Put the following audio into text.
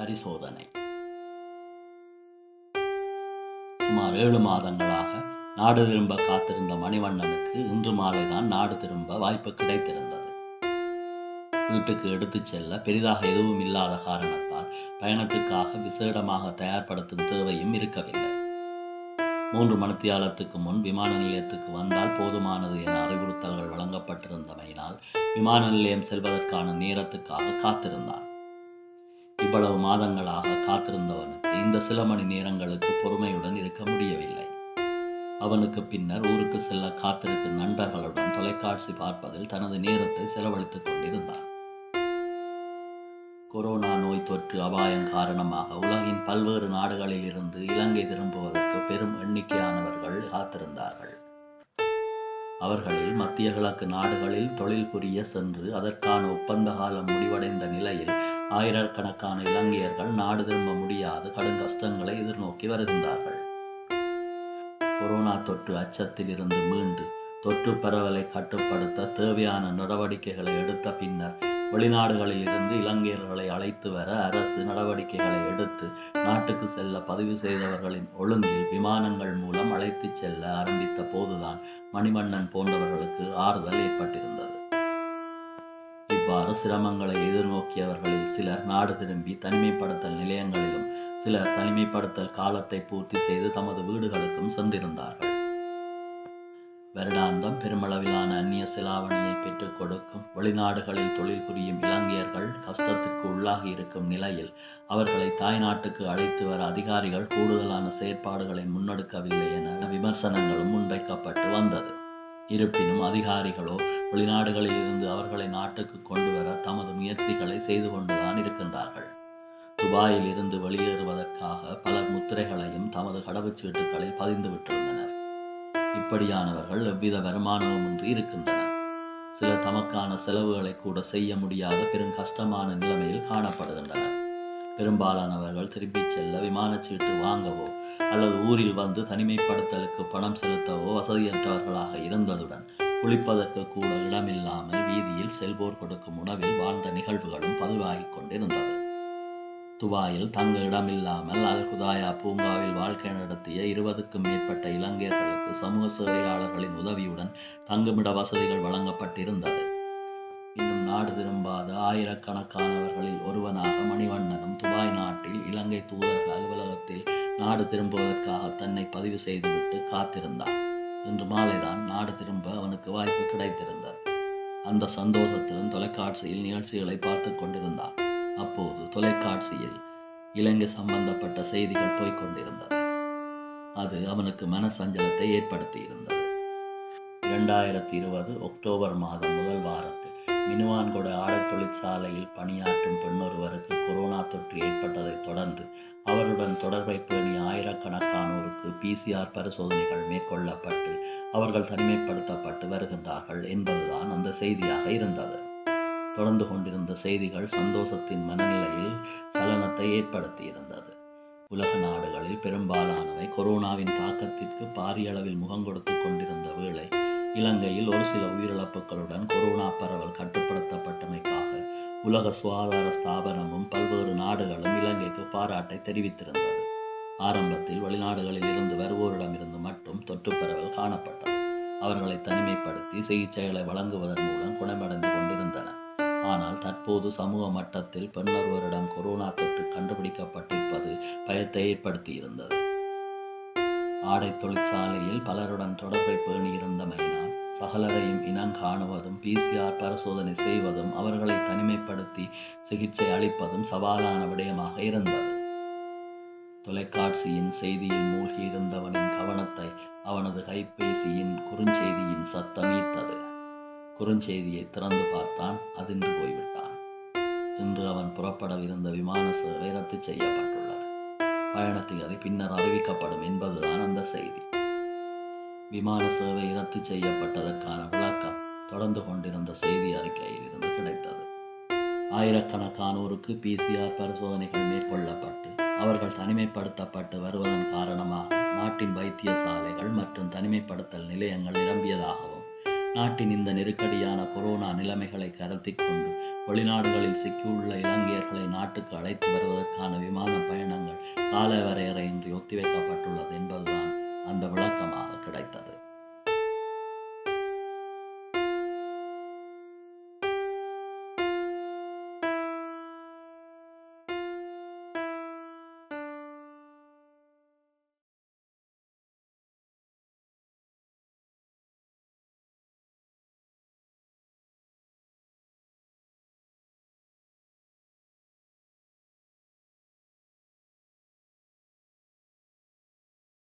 பரிசோதனை. சுமார் ஏழு மாதங்களாக நாடு திரும்ப காத்திருந்த மணிவண்ணனுக்கு இன்று மாலைதான் நாடு திரும்ப வாய்ப்பு கிடைத்திருந்தது. வீட்டுக்கு எடுத்துச் செல்ல பெரிதாக எதுவும் இல்லாத காரணத்தால் பயணத்துக்காக விசேடமாக தயார்படுத்தும் தேவையும் இருக்கவில்லை. மூன்று மணித்தியாலத்துக்கு முன் விமான நிலையத்துக்கு வந்தால் போதுமானது என அறிவுறுத்தல்கள் வழங்கப்பட்டிருந்தமையினால் விமான நிலையம் செல்வதற்கான நேரத்துக்காக காத்திருந்தான். இவ்வளவு மாதங்களாக காத்திருந்தவனுக்கு இந்த சில மணி நேரங்களுக்கு பொறுமையுடன் இருக்க முடியவில்லை. அவனுக்கு பின்னர் ஊருக்கு செல்ல காத்திருக்கும் நண்பர்களுடன் தொலைக்காட்சி பார்ப்பதில் தனது நேரத்தை செலவழித்துக் கொண்டிருந்தான். கொரோனா நோய் தொற்று அபாயம் காரணமாக உலகின் பல்வேறு நாடுகளில் இருந்து இலங்கை திரும்புவதற்கு பெரும் எண்ணிக்கையானவர்கள் காத்திருந்தார்கள். அவர்களில் மத்திய கிழக்கு நாடுகளில் தொழில் புரிய சென்று அதற்கான ஒப்பந்த காலம் முடிவடைந்த நிலையில் ஆயிரக்கணக்கான இலங்கையர்கள் நாடு திரும்ப முடியாது கடும் கஷ்டங்களை எதிர்நோக்கி வருகின்றார்கள். கொரோனா தொற்று அச்சத்தில் இருந்து மீண்டு தொற்று பரவலை கட்டுப்படுத்த தேவையான நடவடிக்கைகளை எடுத்த பின்னர் வெளிநாடுகளில் இருந்து இலங்கையர்களை அழைத்து வர அரசு நடவடிக்கைகளை எடுத்து நாட்டுக்கு செல்ல பதிவு செய்தவர்களின் ஒழுங்கில் விமானங்கள் மூலம் அழைத்துச் செல்ல ஆரம்பித்த போதுதான் மணிமன்னன் போன்றவர்களுக்கு ஆறுதல் ஏற்பட்டிருந்தது. இவ்வாறு சிரமங்களை எதிர்நோக்கியவர்களில் சிலர் நாடு திரும்பி தனிமைப்படுத்தல் நிலையங்களிலும் சிலர் தனிமைப்படுத்தல் காலத்தை பூர்த்தி செய்து தமது வீடுகளுக்கும் சென்றிருந்தார்கள். வருடாந்தம் பெருமளவிலான அந்நிய செலாவணியை பெற்றுக் கொடுக்கும் வெளிநாடுகளில் தொழில் புரியும் இலங்கையர்கள் கஷ்டத்துக்கு உள்ளாகி இருக்கும் நிலையில் அவர்களை தாய்நாட்டுக்கு அழைத்து வர அதிகாரிகள் கூடுதலான செயற்பாடுகளை முன்னெடுக்கவில்லை என விமர்சனங்களும் முன்வைக்கப்பட்டு வந்தது. இருப்பினும் அதிகாரிகளோ வெளிநாடுகளில் இருந்து அவர்களை நாட்டுக்கு கொண்டு வர தமது முயற்சிகளை செய்து கொண்டுதான் இருக்கின்றார்கள். துபாயில் இருந்து வெளியேறுவதற்காக பலர் முத்திரைகளையும் தமது கடவுச்சீட்டுகளில் பதிந்து விட்டிருந்தனர். இப்படியானவர்கள் எவ்வித வருமானமுமின்றி இருக்கின்றனர். சில தமக்கான செலவுகளை கூட செய்ய முடியாத பெரும் கஷ்டமான நிலைமையில் காணப்படுகின்றனர். பெரும்பாலானவர்கள் திரும்பிச் செல்ல விமானச்சீட்டு வாங்கவோ அல்லது ஊரில் வந்து தனிமைப்படுத்தலுக்கு பணம் செலுத்தவோ வசதியற்றவர்களாக இருந்ததுடன் குளிப்பதற்கு கூட இடமில்லாமல் வீதியில் செல்வோர் கொடுக்கும் உணவில் வாழ்ந்த நிகழ்வுகளும் பதிவாகிக் கொண்டிருந்தது. துபாயில் தங்க இடமில்லாமல் அல் குதாயா பூங்காவில் வாழ்க்கை நடத்திய இருபதுக்கும் மேற்பட்ட இலங்கையர்களுக்கு சமூக சேவையாளர்களின் உதவியுடன் தங்குமிட வசதிகள் வழங்கப்பட்டிருந்தது. இன்னும் நாடு திரும்பாத ஆயிரக்கணக்கானவர்களில் ஒருவனாக மணிவண்ணனும் துபாய் நாட்டில் இலங்கை தூதரக நாடு திரும்புவதற்காக தன்னை பதிவு செய்துவிட்டு காத்திருந்தான். இன்று மாலைதான் நாடு திரும்ப அவனுக்கு வாய்ப்பு கிடைத்திருந்தது. அந்த சந்தோஷத்திலும் தொலைக்காட்சியில் நிகழ்ச்சிகளை பார்த்து கொண்டிருந்தான். அப்போது தொலைக்காட்சியில் இலங்கை சம்பந்தப்பட்ட செய்திகள் போய்கொண்டிருந்தது அது அவனுக்கு மனசஞ்சலத்தை ஏற்படுத்தியிருந்தது. இரண்டாயிரத்தி இருபது அக்டோபர் மாதம் முதல் வாரம் மினுவான்கொட ஆடை தொழிற்சாலையில் பணியாற்றும் பெண்ணொருவருக்கு கொரோனா தொற்று ஏற்பட்டதைத் தொடர்ந்து அவருடன் தொடர்பை பேணி ஆயிரக்கணக்கானோருக்கு பிசிஆர் பரிசோதனைகள் மேற்கொள்ளப்பட்டு அவர்கள் தனிமைப்படுத்தப்பட்டு வருகின்றார்கள் என்பதுதான் அந்த செய்தியாக இருந்தது. தொடர்ந்து கொண்டிருந்த செய்திகள் சந்தோஷத்தின் மனநிலையில் சலனத்தை ஏற்படுத்தியிருந்தது. உலக நாடுகளில் பெரும்பாலானவை கொரோனாவின் தாக்கத்திற்கு பாரியளவில் முகம் கொடுத்து கொண்டிருந்த வேளை இலங்கையில் ஒரு சில உயிரிழப்புகளுடன் கொரோனா பரவல் கட்டுப்படுத்தப்பட்டமைக்காக உலக சுகாதார ஸ்தாபனமும் பல்வேறு நாடுகளும் இலங்கைக்கு பாராட்டை தெரிவித்திருந்தது. ஆரம்பத்தில் வெளிநாடுகளில் இருந்து வருவோரிடமிருந்து மட்டும் தொற்று பரவல் காணப்பட்டது. அவர்களை தனிமைப்படுத்தி சிகிச்சைகளை வழங்குவதன் மூலம் குணமடைந்து கொண்டிருந்தன ஆனால் தற்போது சமூக மட்டத்தில் பெண்ணொருவரிடம் கொரோனா தொற்று கண்டுபிடிக்கப்பட்டிருப்பது பயத்தை ஏற்படுத்தியிருந்தது. ஆடை தொழிற்சாலையில் பலருடன் தொடர்பை பேணியிருந்தமையினால் சகலரையும் இனம் காணுவதும் பிசிஆர் பரிசோதனை செய்வதும் அவர்களை தனிமைப்படுத்தி சிகிச்சை அளிப்பதும் சவாலான விடயமாக இருந்தது. தொலைக்காட்சியின் செய்தியில் மூழ்கி இருந்தவனின் கவனத்தை அவனது கைபேசியின் குறுஞ்செய்தியின் சத்தம் ஈர்த்தது. குறுஞ்செய்தியை திறந்து பார்த்தான் அதிர்ந்து போய்விட்டான். இன்று அவன் புறப்படவிருந்த விமான சேவை ரத்து செய்யப்பட்டுள்ளது. பயணத்திகதி பின்னர் அறிவிக்கப்படும் என்பதுதான் அந்த செய்தி. விமான சேவை ரத்து செய்யப்பட்டதற்கான விளக்கம் தொடர்ந்து கொண்டிருந்த செய்தி அறிக்கையில் இருந்து கிடைத்தது. ஆயிரக்கணக்கானோருக்கு பிசிஆர் பரிசோதனைகள் மேற்கொள்ளப்பட்டு அவர்கள் தனிமைப்படுத்தப்பட்டு வருவதன் காரணமாக நாட்டின் வைத்தியசாலைகள் மற்றும் தனிமைப்படுத்தல் நிலையங்கள் நிரம்பியதாகவும் நாட்டின் இந்த நெருக்கடியான கொரோனா நிலைமைகளை கருத்தில் கொண்டு வெளிநாடுகளில் சிக்கியுள்ள இலங்கையர்களை நாட்டுக்கு அழைத்து வருவதற்கான விமான பயணங்கள் காலவரையறையின்றி ஒத்திவைக்கப்பட்டுள்ளது அந்த விளக்கமாக கிடைத்தது.